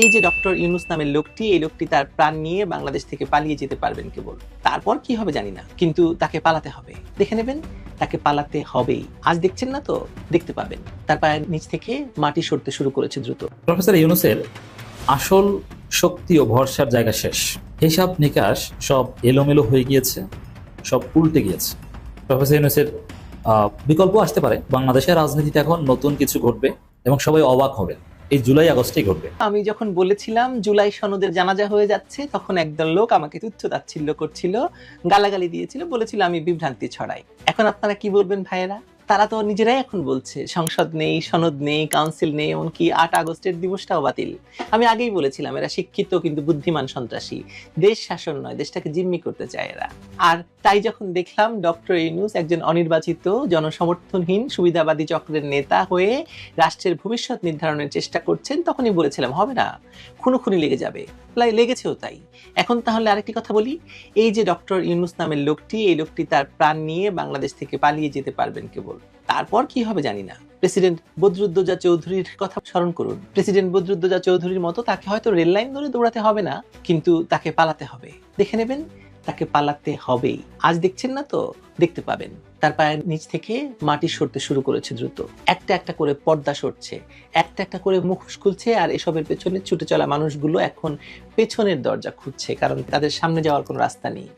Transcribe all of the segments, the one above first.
এই যে ডক্টর ইউনুস নামের লোকটি, এই লোকটি তার প্রাণ নিয়ে বাংলাদেশ থেকে পালিয়ে যেতে পারবেন কেবল। তারপর কি হবে জানি না, কিন্তু তাকে পালাতে হবে। দেখে নেবেন, তাকে পালাতে হবেই। আজ দেখছেন না তো? দেখতে পাবেন। তার পায়ের নিচ থেকে মাটি সরতে শুরু করেছে দ্রুত। প্রফেসর ইউনুসের আসল শক্তি ও ভরসার জায়গা শেষ। হিসাব নিকাশ সব এলোমেলো হয়ে গিয়েছে, সব উল্টে গিয়েছে। প্রফেসর ইউনুসের বিকল্প আসতে পারে। বাংলাদেশের রাজনীতিতে এখন নতুন কিছু ঘটবে এবং সবাই অবাক হবে এই জুলাই আগস্টেই ঘটবে। আমি যখন বলেছিলাম জুলাই সনদের জানাজা হয়ে যাচ্ছে, তখন একদল লোক আমাকে তুচ্ছ তাচ্ছিল্য করছিল, গালাগালি দিয়েছিল, বলেছিল আমি বিভ্রান্তি ছড়াই। এখন আপনারা কি বলবেন ভাইয়েরা? তারা তো নিজেরাই এখন বলছে, সংসদ নেই, সনদ নেই কাউন্সিল নেই, এমনকি আট আগস্টের দিবসটাও বাতিল। আমি আগেই বলেছিলাম, এরা শিক্ষিত কিন্তু বুদ্ধিমান সন্ত্রাসী। দেশ শাসন নয়, দেশটাকে জিম্মি করতে চায় এরা। আর তাই যখন দেখলাম ডক্টর ইউনুস একজন অনির্বাচিত, জনসমর্থনহীন, সুবিধাবাদী চক্রের নেতা হয়ে রাষ্ট্রের ভবিষ্যৎ নির্ধারণের চেষ্টা করছেন, তখনই বলেছিলাম, হবে না খুনোখুনি লেগে যাবে। লেগেছেও তাই। এখন তাহলে আরেকটি কথা বলি। এই যে ডক্টর ইউনুস নামের লোকটি, এই লোকটি তার প্রাণ নিয়ে বাংলাদেশ থেকে পালিয়ে যেতে পারবেন কেবল। তারপর কি হবে জানি না। প্রেসিডেন্ট বদরুদ্দোজা চৌধুরীর কথা স্মরণ করুন। প্রেসিডেন্ট বদরুদ্দোজা চৌধুরীর মতো তাকে হয়তো রেল লাইন ধরে দৌড়াতে হবে না, কিন্তু তাকে পালাতে হবে। দেখে নেবেন, তাকে পালাতে হবেই। আজ দেখছেন না তো? দেখতে পাবেন। তার পায়ের নিচ থেকে মাটি সরতে শুরু করেছে দ্রুত। একটা একটা করে পর্দা সরছে, একটা একটা করে মুখোশ খুলছে, আর এসবের পেছনে ছুটে চলা মানুষগুলো এখন পেছনের দরজা খুঁজছে, কারণ তাদের সামনে যাওয়ার কোনো রাস্তা নেই।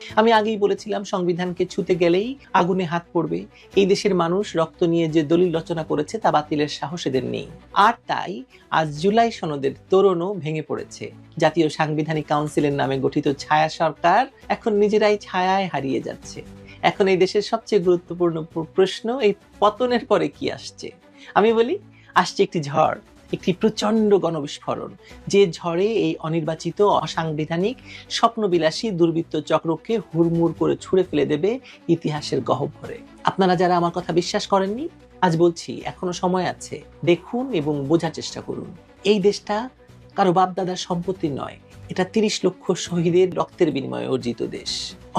আমি আগেই বলেছিলাম, সংবিধানকে ছুতে গেলেই আগুনে হাত পড়বে। এই দেশের মানুষ রক্ত নিয়ে যে দলিল রচনা করেছে তা বাতিলের সাহস এদের নেই। আর তাই আজ জুলাই সনদের তোরণও ভেঙে পড়েছে। জাতীয় সাংবিধানিক কাউন্সিলের নামে গঠিত ছায়া সরকার এখন নিজেরাই ছায়ায় হারিয়ে যাচ্ছে। এখন এই দেশের সবচেয়ে গুরুত্বপূর্ণ প্রশ্ন, এই পতনের পরে কি আসছে? আমি বলি, আসছে একটি ঝড়। একটি প্রচণ্ড গণবিস্ফোরণ, যে ঝড়ে এই অনির্বাচিত, অসাংবিধানিক, স্বপ্নবিলাসী দুর্বৃত্ত চক্রকে হুড়মুড় করে ছুঁড়ে ফেলে দেবে ইতিহাসের গহ্বরে আপনারা যারা আমার কথা বিশ্বাস করেননি, আজ বলছি, এখনও সময় আছে। দেখুন এবং বোঝার চেষ্টা করুন। এই দেশটা কারও বাপদাদার সম্পত্তি নয়, এটা তিরিশ লক্ষ শহীদের রক্তের বিনিময়ে অর্জিত দেশ।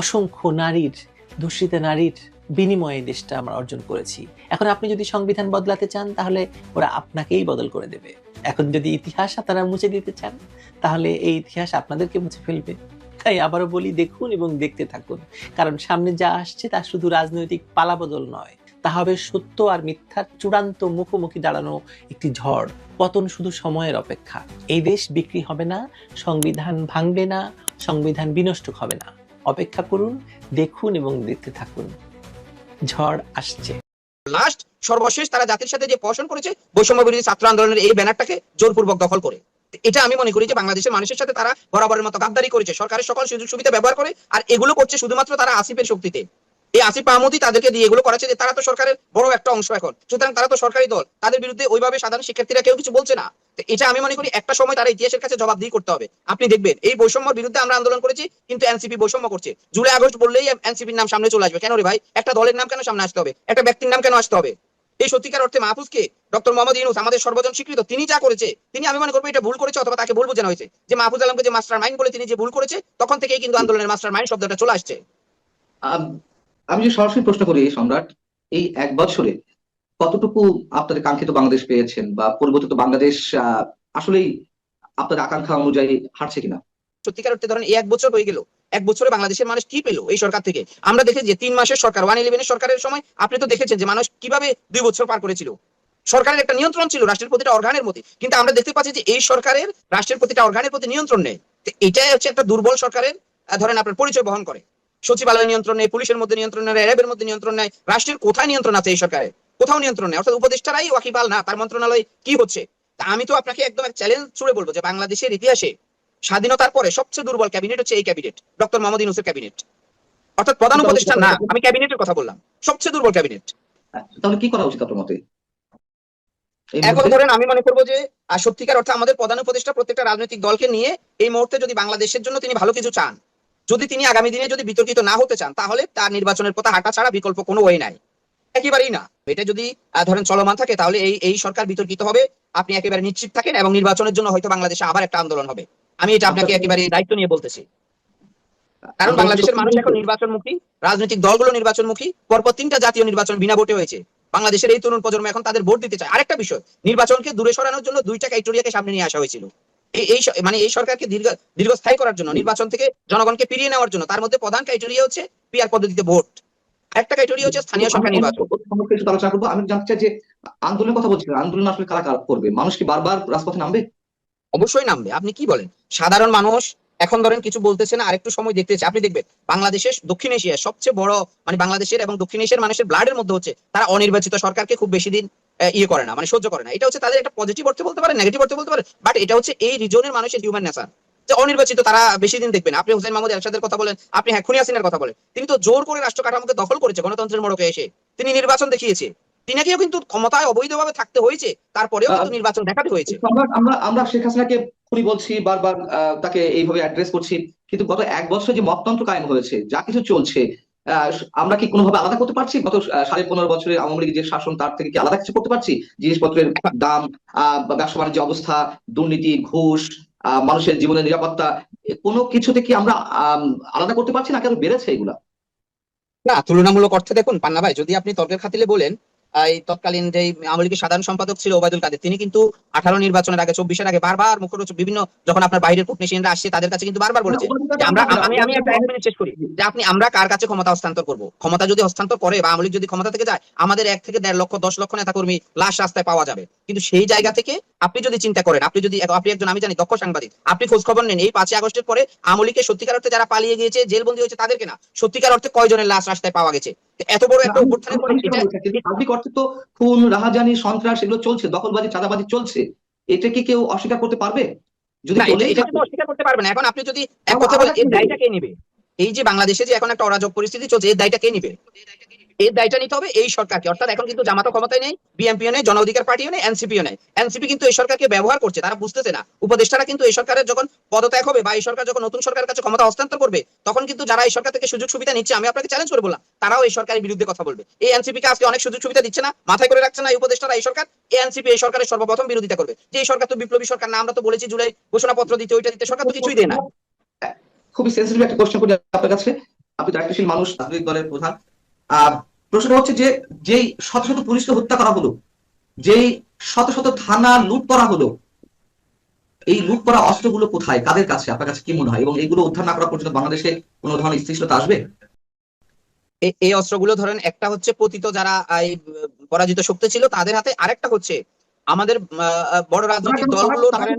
অসংখ্য নারীর ধর্ষিতা নারীর বিনিময়ে দেশটা আমরা অর্জন করেছি। এখন আপনি যদি সংবিধান বদলাতে চান, তাহলে ওরা আপনাকেই বদল করে দেবে। এখন যদি ইতিহাস আপনারা মুছে দিতে চান, তাহলে এই ইতিহাস আপনাদেরকে মুছে ফেলবে। তাই আবারও বলি, দেখুন এবং দেখতে থাকুন। কারণ সামনে যা আসছে তা শুধু রাজনৈতিক পালাবদল নয়। তা হবে সত্য আর মিথ্যার চূড়ান্ত মুখোমুখি দাঁড়ানো একটি ঝড়। পতন শুধু সময়ের অপেক্ষা। এই দেশ বিক্রি হবে না, সংবিধান ভাঙবে না, সংবিধান বিনষ্ট হবে না। অপেক্ষা করুন, দেখুন এবং দেখতে থাকুন। ঝড় আসছে। লাস্ট, সর্বশেষ তারা জাতির সাথে যে পোষণ করেছে, বৈষম্য বিরোধী ছাত্র আন্দোলনের এই ব্যানারটাকে জোরপূর্বক দখল করে। এটা আমি মনে করি যে বাংলাদেশের মানুষের সাথে তারা বরাবরের মতো গাদ্দারি করেছে। সরকারের সকল সুযোগ সুবিধা ব্যবহার করে, আর এগুলো করছে শুধুমাত্র তারা আসিফের শক্তিতে। এই আসিফ মাহমুদই তাদেরকে দিয়ে এগুলো করাচ্ছে যে তারা তো সরকারের বড় একটা অংশ এখন। সুতরাং তারা তো সরকারি দল। তাদের বিরুদ্ধে ওইভাবে সাধারণ শিক্ষার্থীরা কেউ কিছু বলছে না। এটা আমি মনে করি একটা সময় তারা ইতিহাসের কাছে জবাবদিহি করতে হবে। আপনি দেখবেন, এই বৈষম্যের বিরুদ্ধে আমরা আন্দোলন করেছি, কিন্তু এনসিপি বৈষম্য করছে। জুলাই, আগস্ট বললেই এনসিপির নাম সামনে চলে আসবে। কেন রে ভাই? একটা দলের নাম কেন সামনে আসতে হবে? একটা ব্যক্তির নাম কেন আসতে হবে? এই সত্যিকার অর্থে মাহফুজকে ডক্টর মোহাম্মদ ইউনুস, আমাদের সর্বজন স্বীকৃত, তিনি যা করেছে, তিনি আমি মনে করব এটা ভুল করেছে অথবা তাকে ভুল বোঝানো হয়েছে। যে মাহফুজ আলমকে যে মাস্টার মাইন্ড বলে তিনি যে ভুল করেছে, তখন থেকেই কিন্তু আন্দোলনের মাস্টার মাইন্ড শব্দটা চলে আসছে। আম, যে সরাসরি প্রশ্ন করি সম্রাট এই এক বছরে কতটুকু আপনাদের কাঙ্ক্ষিত বাংলাদেশ পেয়েছেন বা পরিবর্তিত বাংলাদেশ আসলেই আপনাদের আকাঙ্ক্ষা অনুযায়ী হারছে কিনা? সত্যিকার অর্থে ধরেন এক বছর হয়ে গেল। এক বছরে বাংলাদেশের মানুষ কি পেল এই সরকার থেকে? আমরা দেখেছি যে তিন মাসের সরকার ওয়ান ইলেভেনের সরকারের সময় আপনি তো দেখেছেন যে মানুষ কীভাবে দুই বছর পার করেছিল। সরকারের একটা নিয়ন্ত্রণ ছিল রাষ্ট্রের প্রতিটা অর্গানের মধ্যে। কিন্তু আমরা দেখতে পাচ্ছি যে এই সরকারের রাষ্ট্রের প্রতিটা অর্গানের প্রতি নিয়ন্ত্রণ নেই। এটাই হচ্ছে একটা দুর্বল সরকারের ধরেন আপনার পরিচয় বহন করে। সচিবালয় নিয়ন্ত্রণ নেই পুলিশের মধ্যে নিয়ন্ত্রণ নেই র্যাবের মধ্যে নিয়ন্ত্রণ নেই রাষ্ট্রের কোথায় নিয়ন্ত্রণ আছে এই সরকারের কোথাও নিয়ন্ত্রণ নেই অর্থাৎ উপদেষ্টারাই ওয়াকিবাল না তার মন্ত্রণালয় কি হচ্ছে? তা আমি তো আপনাকে একদম এক চ্যালেঞ্জ ছুড়ে বলব যে বাংলাদেশের ইতিহাসে স্বাধীনতার পরে সবচেয়ে দুর্বল ক্যাবিনেট হচ্ছে এই ক্যাবিনেট ডক্টর মোহাম্মদ ইউনুসের ক্যাবিনেট। অর্থাৎ প্রধান উপদেষ্টা না আমি ক্যাবিনেটের কথা বললাম সবচেয়ে দুর্বল ক্যাবিনেট। তাহলে কি করা উচিত আপনার মতে? এখন ধরেন আমি মনে করব যে সত্যিকার অর্থে আমাদের প্রধান উপদেষ্টা প্রত্যেকটা রাজনৈতিক দলকে নিয়ে এই মুহূর্তে যদি বাংলাদেশের জন্য তিনি ভালো কিছু চান যদি তিনি আগামী দিনে যদি বিতর্কিত না হতে চান, তাহলে তার নির্বাচনের পথে হাঁটা ছাড়া বিকল্প কোনো ওয়ে নাই। একেবারেই না। এটা যদি ধরেন চলমান থাকে, তাহলে এই এই সরকার বিতর্কিত হবে। আপনি একেবারে নিশ্চিত থাকেন এবং নির্বাচনের জন্য হয়তো বাংলাদেশে আবার একটা আন্দোলন হবে। আমি এটা আপনাকে একেবারে দায়িত্ব নিয়ে বলতেছি। কারণ বাংলাদেশের মানুষ এখন নির্বাচনমুখী, রাজনৈতিক দলগুলো নির্বাচনমুখী, পরপর তিনটা জাতীয় নির্বাচন বিনা ভোটে হয়েছে। বাংলাদেশের এই তরুণ প্রজন্ম এখন তাদের ভোট দিতে চায়। আরেকটা বিষয়, নির্বাচনকে দূরে সরানোর জন্য দুইটা ক্রাইটেরিয়াকে সামনে নিয়ে আসা হয়েছিল। এই মানে এই সরকারকে দীর্ঘ দীর্ঘস্থায়ী করার জন্য নির্বাচন থেকে জনগণকে ফিরিয়ে নেওয়ার জন্য তার মধ্যে প্রধান ক্রাইটেরিয়া হচ্ছে পিআর পদ্ধতিতে ভোট। একটা ক্রাইটেরিয়া হচ্ছে স্থানীয় সরকার নির্বাচন। আলোচনা করব আমি জানতে চাই যে আন্দোলনের কথা বলছিলেন আন্দোলন আসলে কারা কারা করবে? মানুষ কি বারবার রাজপথে নামবে? অবশ্যই নামবে। আপনি কি বলেন? সাধারণ মানুষ এখন ধরেন কিছু বলতেছে না আরেকটু সময় দেখতেছে আপনি দেখবেন বাংলাদেশের দক্ষিণ এশিয়ার সবচেয়ে বড় মানে বাংলাদেশের এবং দক্ষিণ এশিয়ার মানুষের ব্লাডের মধ্যে হচ্ছে তারা অনির্বাচিত সরকারকে খুব বেশি দিন ইয়ে করে না মানে সহ্য করে না। এটা হচ্ছে তাদের একটা পজিটিভ অর্থে বলতে পারে নেগেটিভ অর্থে বলতে পারে বাট এটা হচ্ছে এই রিজনের মানুষের হিউম্যান নেচার যে অনির্বাচিত তারা বেশি দিন দেখবেন আপনি হোসেন মাহমুদ এরশাদের কথা বলেন আপনি হ্যাঁ খুনি হাসিনার কথা বলেন তিনি তো জোর করে রাষ্ট্র কাঠামোকে দখল করেছে গণতন্ত্রের মোড়কে এসে। তিনি নির্বাচন দেখিয়েছে। তিনাকেও কিন্তু ক্ষমতায় অবৈধভাবে থাকতে হয়েছে তারপরেও কিন্তু নির্বাচন দেখাতে হয়েছে। আমরা আমরা শেখ হাসিনাকে খুনি বলছি বারবার তাকে এইভাবে অ্যাড্রেস করছি কিন্তু গত এক বছরে যে মততন্ত্র কায়েম হয়েছে যা কিছু চলছে আমরা কি কোনোভাবে আলাদা করতে পারছি? গত সাড়ে পনেরো বছরের আওয়ামী লীগের যে শাসন তার থেকে কি আলাদা কিছু করতে পারছি? জিনিসপত্রের দাম আহ, ব্যবসা বাণিজ্য অবস্থা দুর্নীতি ঘুষ মানুষের জীবনের নিরাপত্তা কোনো কিছুতে কি আমরা আম, আলাদা করতে পারছি না? কেন বেড়েছে এগুলা? না তুলনামূলক অর্থে দেখুন পান্না ভাই যদি আপনি তর্কের খাতিলে বলেন এই তৎকালীন যে আওয়ামী লীগের সাধারণ সম্পাদক ছিল ওবায়দুল কাদের তিনি কিন্তু আঠারো নির্বাচনের আগে চব্বিশের আগে বারবার মুখ্যমন্ত্রী বিভিন্ন যখন আপনার বাইরের কূটনীতিরা আসছে তাদের কাছে কিন্তু বারবার বলেছে যে আমরা আমি আমি একটা এক মিনিট শেষ করি। যে আপনি আমরা কার কাছে ক্ষমতা হস্তান্তর করব? ক্ষমতা যদি হস্তান্তর করে বা আওয়ামী লীগ যদি ক্ষমতা থেকে যায় আমাদের এক থেকে দেড় লক্ষ দশ লক্ষ নেতা কর্মী লাশ রাস্তায় পাওয়া যাবে। কিন্তু সেই জায়গা থেকে আপনি যদি চিন্তা করেন আপনি যদি আপনি একজন আমি জানি দক্ষ সাংবাদিক আপনি খোঁজ খবর নেন এই পাঁচই আগস্টের পরে আওয়ামী লীগের সত্যিকার অর্থে যারা পালিয়ে গিয়েছে জেলবন্দি হয়েছে তাদেরকে না। সত্যিকার অর্থে কয়জনের লাশ রাস্তায় পাওয়া গেছে? এত বড় একটা অভ্যুত্থানের পরে সার্বিক অর্থে তো খুন রাহাজানি সন্ত্রাস এগুলো চলছে দখলবাজি চাঁদাবাজি চলছে। এটা কি কেউ অস্বীকার করতে পারবে? যদি এটা অস্বীকার করতে পারবে না। এখন আপনি যদি এক কথা বলেন এই দায়টা কে নেবে? এই যে বাংলাদেশে যে এখন একটা অরাজক পরিস্থিতি চলছে এর দায়টা কে নিবে? এর দায়টা নিতে হবে এই সরকারকে। অর্থাৎ এখন কিন্তু জামাতো ক্ষমতায় নেই, বিএনপিও নেই জন অধিকার পার্টিও নেই, এনসিপিও নেই। এনসিপি কিন্তু এই সরকারকে ব্যবহার করছে, তারা বুঝতেছে না। উপদেষ্টারা কিন্তু এই সরকারের যখন পদত্যাগ হবে বা এই সরকার যখন নতুন সরকারের কাছে ক্ষমতা হস্তান্তর করবে, তখন কিন্তু যারা এই সরকার থেকে সুযোগ সুবিধা নিচ্ছে, আমি আপনাকে চ্যালেঞ্জ করে বললাম, তারাও এই সরকারের বিরুদ্ধে কথা বলবে। এই এনসিপি কে আজকে অনেক সুযোগ সুবিধা দিচ্ছে না, মাথায় করে রাখছে না এই উপদেষ্টারা এই সরকার, এই এনসিপি এই সরকারের সর্বপ্রথম বিরোধিতা করবে। যে এই সরকার তো বিপ্লবী সরকার না, আমরা তো বলেছি জুলাই ঘোষণাপত্র দিতে, ওইটা দিতে, সরকার তো কিছুই দেয় না। খুবই সেন্সিটিভ একটা কোশ্চেন করি আপনার কাছে। আপনি দায়িত্বশীল মানুষ রাজনৈতিক দলের প্রধান। প্রশ্নটা হচ্ছে যে যেই শত শত পুলিশকে হত্যা করা হলো যেই শত শত থানা লুট করা হলো এই লুট করা অস্ত্রগুলো কোথায়? কাদের কাছে? আপনার কাছে কি মনে হয়? এবং এইগুলো উদ্ধার না করা পর্যন্ত বাংলাদেশে কোনো ধরনের স্থিতিশীলতা আসবে? এই অস্ত্রগুলো ধরেন একটা হচ্ছে পতিত যারা এই পরাজিত শক্তি ছিল তাদের হাতে আরেকটা হচ্ছে আমাদের আহ, বড় রাজনৈতিক দলগুলো ধরেন